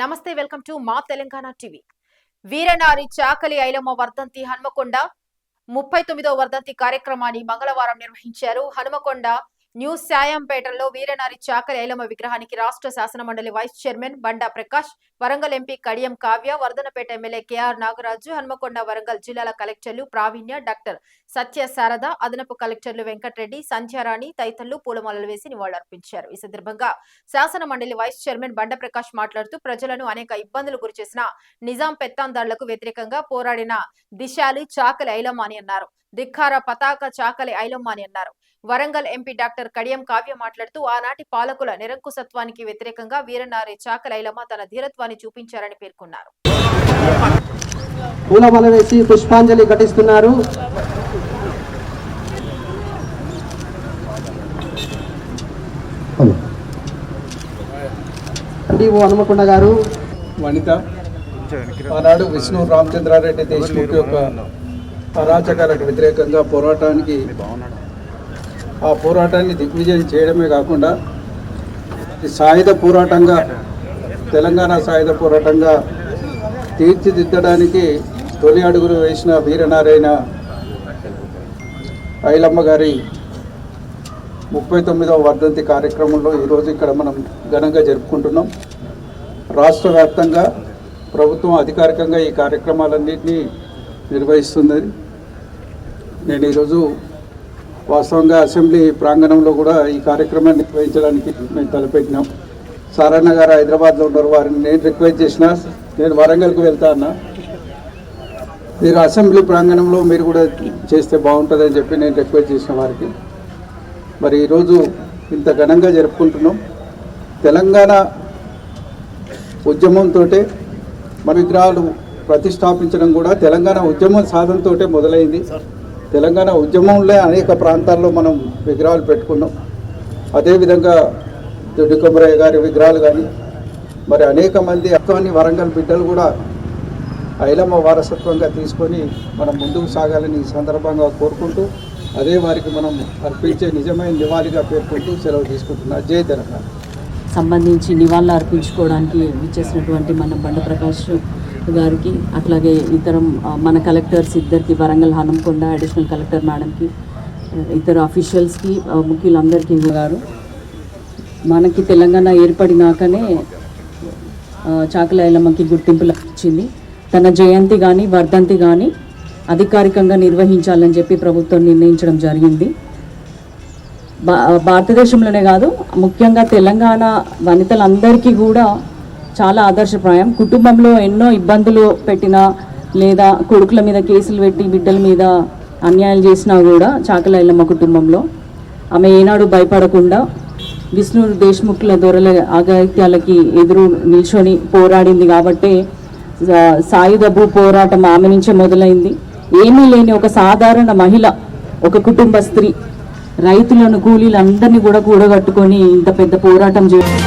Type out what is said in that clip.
నమస్తే welcome to మా Telangana TV. వీరనారి చాకలి ఐలమ్మ వర్ధంతి హనుమకొండ ముప్పై తొమ్మిదో వర్ధంతి కార్యక్రమాన్ని మంగళవారం నిర్వహించారు. హనుమకొండ న్యూస్ సాయంపేటలో వీరనారి చాకలి ఐలమ్మ విగ్రహానికి రాష్ట్ర శాసన మండలి vice chairman Banda Prakash Warangal MP Kadiyam Kavya Wardhannapet MLA KR Nagaraju Hanamkonda Warangal జిల్లాల కలెక్టర్లు ప్రావీణ్య డాక్టర్ సత్య శారద అదనపు కలెక్టర్లు వెంకటరెడ్డి సంధ్యారాణి తదితరులు పూలమాలలు వేసి నివాళులర్పించారు. ఈ సందర్భంగా శాసన మండలి వైస్ చైర్మన్ బండ ప్రకాష్ మాట్లాడుతూ ప్రజలను అనేక ఇబ్బందులు గురిచేసిన నిజాం పెత్తాందారులకు వ్యతిరేకంగా పోరాడిన దిశాలి చాకలి ఐలమాని అన్నారు. ధిక్కార పతాక చాకలి ఐలమ్మాని అన్నారు. వరంగల్ ఎంపీ డాక్టర్ కడియం కావ్య మాట్లాడుతూ ఆనాటి పాలకుల నిరంకుశత్వానికి వ్యతిరేకంగా వీరనారి చాకలి ఐలమ్మ తన ధీరత్వాన్ని చూపించారని పేర్కొన్నారు. పూలమాల వేసి పుష్పాంజలి ఘటిస్తున్నారు. డిఓ హనుమకొండ గారు. వనిత ఆనాడు విష్ణు రామచంద్రారెడ్డి దేశ్ముఖ్ యొక్క అరాచకాలకు వ్యతిరేకంగా పోరాటానికి ఆ పోరాటాన్ని దిగ్విజయం చేయడమే కాకుండా సాయుధ పోరాటంగా తెలంగాణ సాయుధ పోరాటంగా తీర్చిదిద్దడానికి తొలి అడుగులు వేసిన వీరనారాయణ ఐలమ్మ గారి ముప్పై తొమ్మిదవ వర్ధంతి కార్యక్రమంలో ఈరోజు ఇక్కడ మనం ఘనంగా జరుపుకుంటున్నాం. రాష్ట్ర వ్యాప్తంగా ప్రభుత్వం అధికారికంగా ఈ కార్యక్రమాలన్నింటినీ నిర్వహిస్తుంది. నేను ఈరోజు వాస్తవంగా అసెంబ్లీ ప్రాంగణంలో కూడా ఈ కార్యక్రమాన్ని నిర్వహించడానికి మేము తలపెట్టినాం. సారన్న గారు హైదరాబాద్లో ఉన్నారు. వారిని నేను రిక్వెస్ట్ చేసిన నేను వరంగల్కి వెళ్తా అన్నా. మీరు అసెంబ్లీ ప్రాంగణంలో మీరు కూడా చేస్తే బాగుంటుందని చెప్పి నేను రిక్వెస్ట్ చేసిన వారికి. మరి ఈరోజు ఇంత ఘనంగా జరుపుకుంటున్నాం. తెలంగాణ ఉద్యమంతో మన విగ్రహాలు ప్రతిష్టాపించడం కూడా తెలంగాణ ఉద్యమం సాధనతో మొదలైంది. తెలంగాణ ఉద్యమంలో అనేక ప్రాంతాల్లో మనం విగ్రహాలు పెట్టుకున్నాం. అదేవిధంగా దొడ్డి గారి విగ్రహాలు కానీ మరి అనేక మంది అక్కని వరంగల్ బిడ్డలు కూడా ఐలమ్మ వారసత్వంగా తీసుకొని మనం ముందుకు సాగాలని ఈ సందర్భంగా కోరుకుంటూ అదే వారికి మనం అర్పించే నిజమైన నివాళిగా పేర్కొంటూ సెలవు తీసుకుంటున్నా. జై తెలంగాణ. సంబంధించి నివాళులు అర్పించుకోవడానికి ఇచ్చేసినటువంటి మన బండ ప్రకాష్ గారికి అట్లాగే ఇతరం మన కలెక్టర్స్ ఇద్దరికి వరంగల్ హనంకొండ అడిషనల్ కలెక్టర్ మేడంకి ఇతర అఫీషియల్స్కి ముఖ్యులందరికీ గారు మనకి తెలంగాణ ఏర్పడినాకనే ఆ, గుర్తింపు లభించింది తన జయంతి కానీ వర్ధంతి కానీ అధికారికంగా నిర్వహించాలని చెప్పి ప్రభుత్వం నిర్ణయించడం జరిగింది. భా- భారతదేశంలోనే కాదు ముఖ్యంగా తెలంగాణ వనితలందరికీ కూడా చాలా ఆదర్శప్రాయం. కుటుంబంలో ఎన్నో ఇబ్బందులు పెట్టినా లేదా కొడుకుల మీద కేసులు పెట్టి బిడ్డల మీద అన్యాయాలు చేసినా కూడా చాకలైలమ్మ కుటుంబంలో. ఆమె ఏనాడు భయపడకుండా విష్ణు దేశ్ముఖ్ల దొరల ఆగాత్యాలకి ఎదురు నిల్చొని పోరాడింది కాబట్టే సా- సాయుధ భూ పోరాటం ఆమె నుంచే మొదలైంది. ఏమీ లేని ఒక సాధారణ మహిళ ఒక కుటుంబ స్త్రీ రైతులను కూలీలందరినీ కూడా కూడగట్టుకొని ఇంత పెద్ద పోరాటం చేయాలి